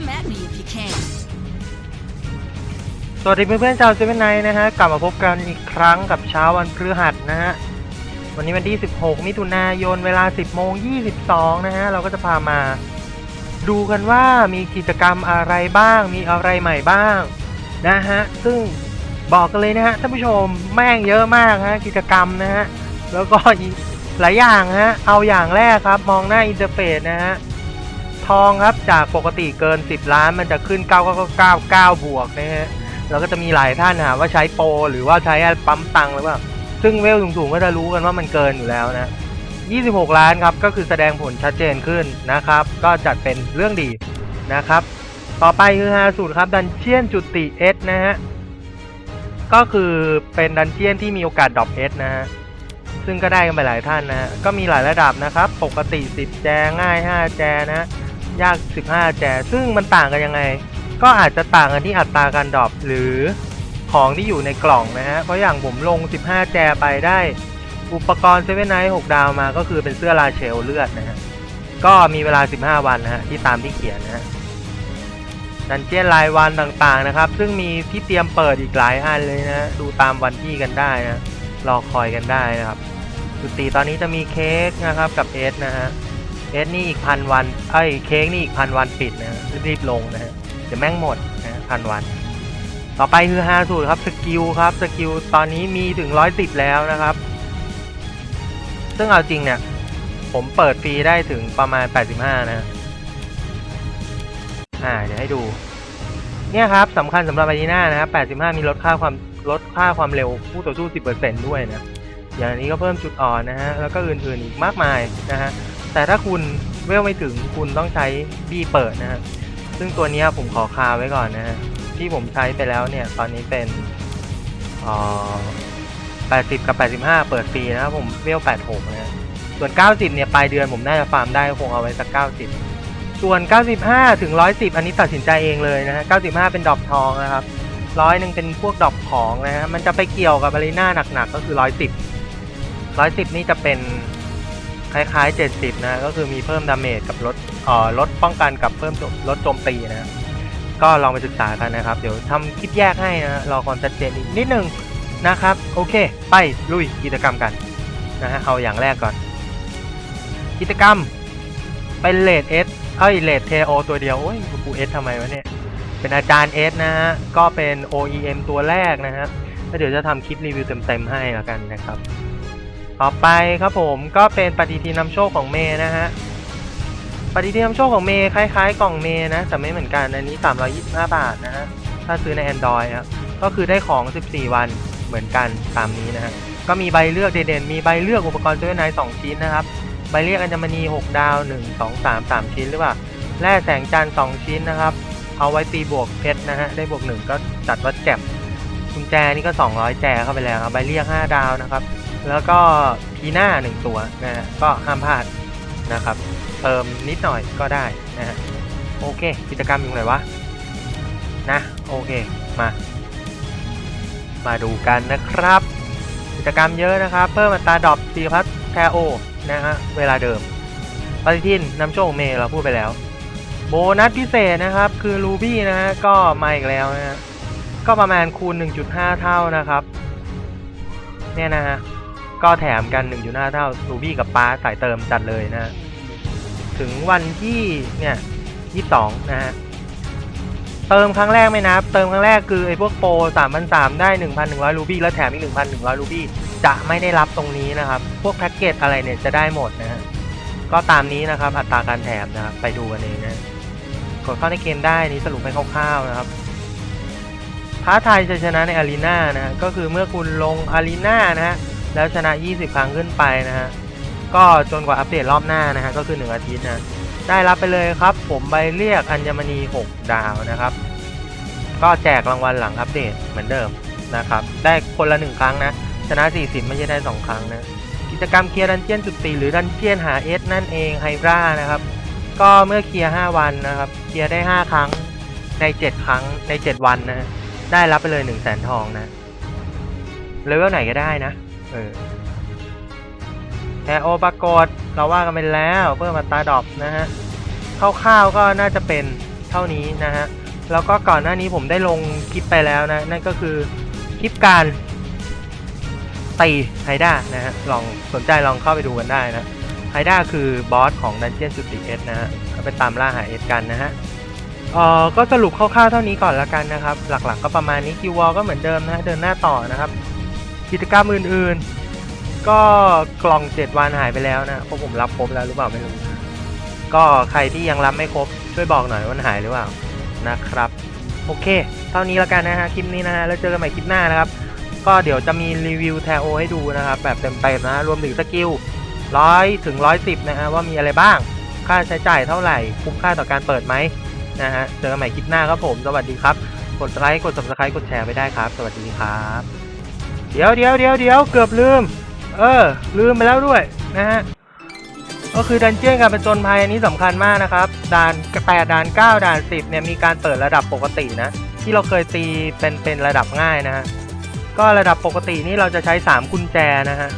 Come at me if you can. สวัสดีเพื่อนๆชาวเซเว่นไนนะฮะ กลับมาพบกันอีกครั้งกับเช้าวันพฤหัสนะฮะ วันนี้วันที่ 16 มิถุนายนเวลา 10 โมง 22 นะฮะ เราก็จะพามา ดูกันว่ามีกิจกรรมอะไรบ้าง มีอะไรใหม่บ้างนะฮะ ซึ่งบอกกันเลยนะฮะท่านผู้ชมแม่งเยอะมากฮะกิจกรรมนะฮะ แล้วก็หลายอย่างฮะ เอาอย่างแรกครับมองหน้าอินเทอร์เฟซนะฮะ องครับจากปกติเกิน 10 ล้านมันจะขึ้น 9999 บวกนะฮะแล้วก็จะมีหลายท่านนะว่าใช้โปรหรือว่าใช้ปั๊มตังหรือเปล่าซึ่งเวลสูงๆก็จะรู้กันว่ามันเกินอยู่แล้วนะ 26 ล้านครับก็คือแสดงผลชัดเจนขึ้นนะครับ ก็จัดเป็นเรื่องดีนะครับ ต่อไปคือฮาสุดครับดันเจียนจุติเอสนะฮะก็คือเป็นดันเจียนที่มีโอกาสดรอปเอสนะฮะซึ่งก็ได้กันไปหลายท่านนะฮะก็มีหลายระดับนะครับ ปกติ 10 แจง่าย 5 แจนะ ยาก 15 แจ ซึ่งมันต่างกันยังไง ก็อาจจะต่างกันที่อัตราการดรอปหรือของที่อยู่ในกล่องนะฮะ เพราะอย่างผมลง 15 แจไปได้ อุปกรณ์เซเว่นไนท์6ดาวมาก็คือเป็นเสื้อลาเชลเลือดนะฮะ ก็มีเวลา 15 วันนะฮะ ที่ตามที่เขียนนะฮะดันเจี้ยนรายวันต่างๆนะครับ ซึ่งมีที่เตรียมเปิดอีกหลายอันเลยนะ ดูตามวันที่กันได้นะ รอคอยกันได้นะครับจุดติตอนนี้จะมีเค้กนะครับกับเอสนะฮะ เอสนี่อีกพันวันเอ้เค้กนี่อีกพันวันปิดนะฮะรีบลงนะฮะเดี๋ยวแม่งหมดนะพันวัน ต่อไปคือฮาสูตรครับสกิลครับสกิลตอนนี้มีถึงร้อยสิบแล้วนะครับ ซึ่งเอาจริงเนี่ย ผมเปิดฟรีได้ถึงประมาณ 85 นะ อ่า เดี๋ยวให้ดู เนี่ยครับสำคัญสำหรับอารีน่านะครับ 85 มีลดค่าความลดค่าความเร็วผู้ต่อสู้ 10%ด้วยนะ อย่างนี้ก็เพิ่มจุดอ่อนนะฮะ แล้วก็อื่นๆอีกมากมายนะฮะ แต่ถ้าคุณเวลไม่ถึงคุณต้องใช้บี้เปิดนะฮะซึ่งตัวนี้ผมขอคาไว้ก่อนนะฮะที่ผมใช้ไปแล้วเนี่ย ตอนนี้เป็นอ่อ80 กับ 85 เปิดฟรีนะครับผมเวล86นะฮะส่วน 90 เนี่ย ปลายเดือนผมน่าจะฟาร์มได้คงเอาไว้สัก 90 ส่วน 95 ถึง 110 อันนี้ตัดสินใจเองเลยนะฮะ 95 เป็นดอกทองนะครับ ร้อยหนึ่งเป็นพวกดอกของนะฮะ มันจะไปเกี่ยวกับอารีนาหนักๆ ก็คือ 110 110 นี่จะเป็น คล้ายๆ 70 นะ ก็คือมีเพิ่มดาเมจกับลดเอ่อลดป้องกันกับเพิ่มลดโจมตีนะ ก็ลองไปศึกษากันนะครับ เดี๋ยวทำคลิปแยกให้นะรอความชัดเจนอีกนิดนึงนะครับ โอเค ไปลุยกิจกรรมกันนะฮะเอาอย่างแรกก่อน กิจกรรม เป็นเลดเอสเอ้ยเลดเทโอตัวเดียว โอ้ยกูเอสทำไมวะเนี่ย เป็นอาจารย์เอสนะฮะ ก็เป็น OEM ตัวแรกนะฮะแล้วเดี๋ยวจะทำคลิปรีวิวเต็มๆให้แล้วกันนะครับ ต่อไปครับผมก็เป็นปฏิทินนำโชคของเมย์นะฮะปฏิทินนำโชคของเมย์คล้ายๆกล่องเมย์นะแต่ไม่เหมือนกันอันนี้ 325 บาทนะฮะถ้าซื้อใน Android ครับก็คือได้ของ 14 วันเหมือนกันตามนี้นะฮะก็มีใบเลือกเด่นๆมีใบเลือกอุปกรณ์เซเว่นไนท์2ชิ้นนะครับใบเรียกอัญมณี 6 ดาว 1 2 3 3 ชิ้นหรือเปล่าแร่แสงจันทร์2ชิ้นนะครับ เอาไว้ตีบวกเพชรนะฮะได้บวก 1 ก็จัดว่าแจ่มกุญแจนี่ก็ 200 แจเข้าไปแล้วครับใบเรียก 5 ดาวนะครับ แล้วก็พีหน้า1ตัวนะฮะก็ห้ามพลาดนะครับ เติมนิดหน่อยก็ได้นะฮะโอเค กิจกรรมอยู่ไหนวะ นะ โอเค มา มาดูกันนะครับ กิจกรรมเยอะนะครับ เพิ่มอัตราดรอปซีพัทแทโอนะฮะเวลาเดิมปฏิทินนำโชคเมย์เราพูดไปแล้ว โบนัสพิเศษนะครับ คือรูบี้นะฮะก็มาอีกแล้วนะฮะก็ประมาณคูณ 1.5 เท่านะครับ เนี่ยนะฮะ ก็แถมกัน1.5เท่ารูบี้กับป้าสายเติมจัดเลยนะถึงวันที่เนี่ย22นะฮะ เติมครั้งแรกไม่นับ เติมครั้งแรกคือไอ้พวกโปร3,300ได้1,100รูบี้แล้วแถมอีก1,100รูบี้จะไม่ได้รับตรงนี้นะครับ พวกแพ็กเกจอะไรเนี่ยจะได้หมดนะฮะ ก็ตามนี้นะครับ อัตราการแถมนะครับ ไปดูกันเองนะ กดเข้าในเกมได้นี้สรุปให้คร่าวๆนะครับท้าทายชัยชนะในอารีนานะฮะ ก็คือเมื่อคุณลงอารีนานะฮะ แล้วชนะ 20 ครั้งขึ้นไปนะฮะ ก็จนกว่าอัปเดตรอบหน้านะฮะ ก็คือ 1 อาทิตย์นะ ได้รับไปเลยครับ ผมใบเรียกอัญมณี 6 ดาวนะครับ ก็แจกรางวัลหลังอัปเดตเหมือนเดิมนะครับ ได้คนละ 1 ครั้งนะ ชนะ 40 ไม่ใช่ได้ 2 ครั้งนะ กิจกรรมเคลียร์ดันเจียนจุดสีหรือดันเจียนหาเอสนั่นเองไฮบรานะครับ ก็เมื่อเคลียร์ 5 วันนะครับ เคลียร์ได้ 5 ครั้งใน 7 ครั้งใน 7 วันนะ ได้รับไปเลย 1 0 0 0 0แสนทองนะเลเวลไหนก็ได้นะ เออแต่โอปรากฏเราว่ากันไปแล้วเพิ่มอัตาดอปนะฮะคร่าวๆก็น่าจะเป็นเท่านี้นะฮะแล้วก็ก่อนหน้านี้ผมได้ลงคลิปไปแล้วนะ นั่นก็คือคลิปการตีไฮด้านะฮะลองสนใจลองเข้าไปดูกันได้นะไฮด้าคือบอสของดันเจียนจุดเอสนะฮะก็ไปตามล่าหาเอสกันนะฮะเอ่อก็สรุปคร่าวๆเท่านี้ก่อนละกันนะครับ หลักๆ ก็ประมาณนี้คิววอลก็เหมือนเดิมนะฮะเดินหน้าต่อนะครับ กิจกรรมอื่นๆ ก็กล่องเจ็ดวันหายไปแล้วนะเพราะผมรับครบแล้วหรือเปล่าไม่รู้ ก็ใครที่ยังรับไม่ครบ ช่วยบอกหน่อยว่าหายหรือเปล่านะครับ โอเค เท่านี้และกันนะฮะคลิปนี้นะฮะแล้วเจอกันใหม่คลิปหน้านะครับ ก็เดี๋ยวจะมีรีวิวแทโอให้ดูนะครับแบบเต็มๆนะฮะรวมถึงสกิลร้อยถึงร้อยสิบนะฮะว่ามีอะไรบ้าง ค่าใช้จ่ายเท่าไหร่ คุ้มค่าต่อการเปิดไหมนะฮะ เจอกันใหม่คลิปหน้าครับผม สวัสดีครับ กดไลค์ กด subscribe กดแชร์ไปได้ครับ สวัสดีครับ เดี๋ยวเดี๋ยวเดี๋ยวเดี๋ยวเกือบลืม เออ ลืมไปแล้วด้วยนะฮะ ก็คือดันเจี้ยนการเป็นจนภัยอันนี้สำคัญมากนะครับ ด่านแปดด่านเก้าด่านสิบเนี่ยมีการเปิดระดับปกตินะ ที่เราเคยตีเป็นเป็นระดับง่ายนะฮะ ก็ระดับปกตินี่เราจะใช้สามกุญแจนะฮะ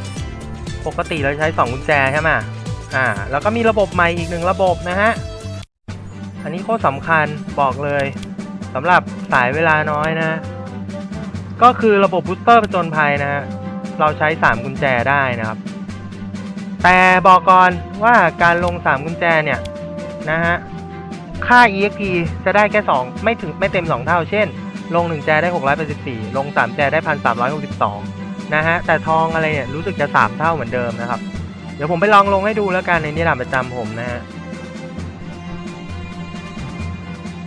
ปกติเราใช้สองกุญแจใช่ไหมอ่า แล้วก็มีระบบใหม่อีกหนึ่งระบบนะฮะ อันนี้โคตรสำคัญบอกเลยสำหรับสายเวลาน้อยนะ ก็คือระบบบูสเตอร์ประจนภัยนะฮะ เราใช้ 3 กุญแจได้นะครับ แต่บอกก่อนว่าการลง 3 กุญแจเนี่ยนะฮะ ค่า EXP จะได้แค่ 2 ไม่ถึงไม่เต็ม 2 เท่า เช่น ลง 1 แจได้ 684 ลง 3 แจได้ 1362 นะฮะ แต่ทองอะไรเนี่ยรู้สึกจะ 3 เท่าเหมือนเดิมนะครับ เดี๋ยวผมไปลองลงให้ดูแล้วกันในนี่แหละประจำผมนะฮะ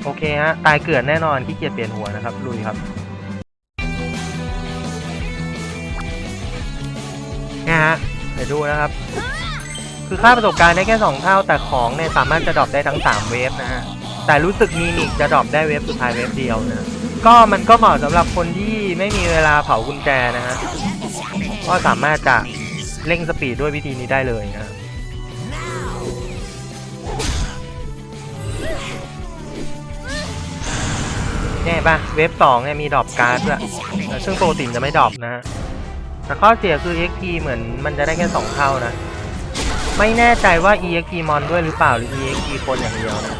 โอเคฮะ ตายเกลื่อนแน่นอนขี้เกียจเปลี่ยนหัวนะครับลุยครับ นี่ยฮะ เดี๋ยวดูนะครับ คือค่าประสบการณ์ได้แค่ 2 เท่า แต่ของเนี่ยสามารถจะดรอปได้ทั้ง 3 เวฟนะฮะ แต่รู้สึกมีนิกจะดรอปได้เวฟสุดท้ายเวฟเดียวนะ ก็มันก็เหมาะสำหรับคนที่ไม่มีเวลาเผากุญแจนะฮะ ก็สามารถจะเร่งสปีดด้วยวิธีนี้ได้เลยนะเนี่ยปะเวฟสองเนี่ยมีดรอปการ์ดด้วยซึ่งโปกติจะไม่ดรอปนะฮะ แต่ข้อเสียคือ EXP เหมือนมันจะได้แค่สองเท่านะ ไม่แน่ใจว่า EXP มอนด้วยหรือเปล่าหรือ EXP คนอย่างเดียวนะ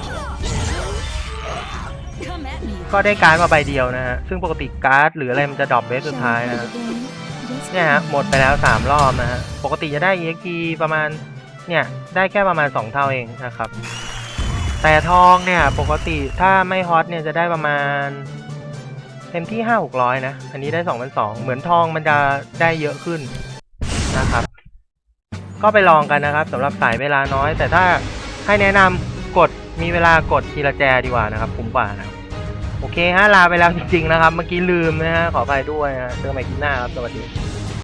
ก็ได้การ์ดมาใบเดียวนะฮะ ซึ่งปกติการ์ดหรืออะไรมันจะดรอปเวฟสุดท้ายนะเนี่ยฮะ หมดไปแล้ว 3 รอบนะฮะ ปกติจะได้ EXP ประมาณ เนี่ย ได้แค่ประมาณ 2 เท่าเองนะครับ แต่ทองเนี่ย ปกติถ้าไม่ฮอตเนี่ยจะได้ประมาณ ต็มที่ห้าหกร้อยนะ อันนี้ได้สองพันสองเหมือนทองมันจะได้เยอะขึ้นนะครับ ก็ไปลองกันนะครับสำหรับสายเวลาน้อย แต่ถ้าให้แนะนำกดมีเวลากดทีละแจดีกว่านะครับคุ้มกว่านะโอเคฮะลาไปแล้วจริงๆนะครับ เมื่อกี้ลืมนะฮะขออภัยด้วยนะเจอกันใหม่คลิปหน้าครับสวัสดี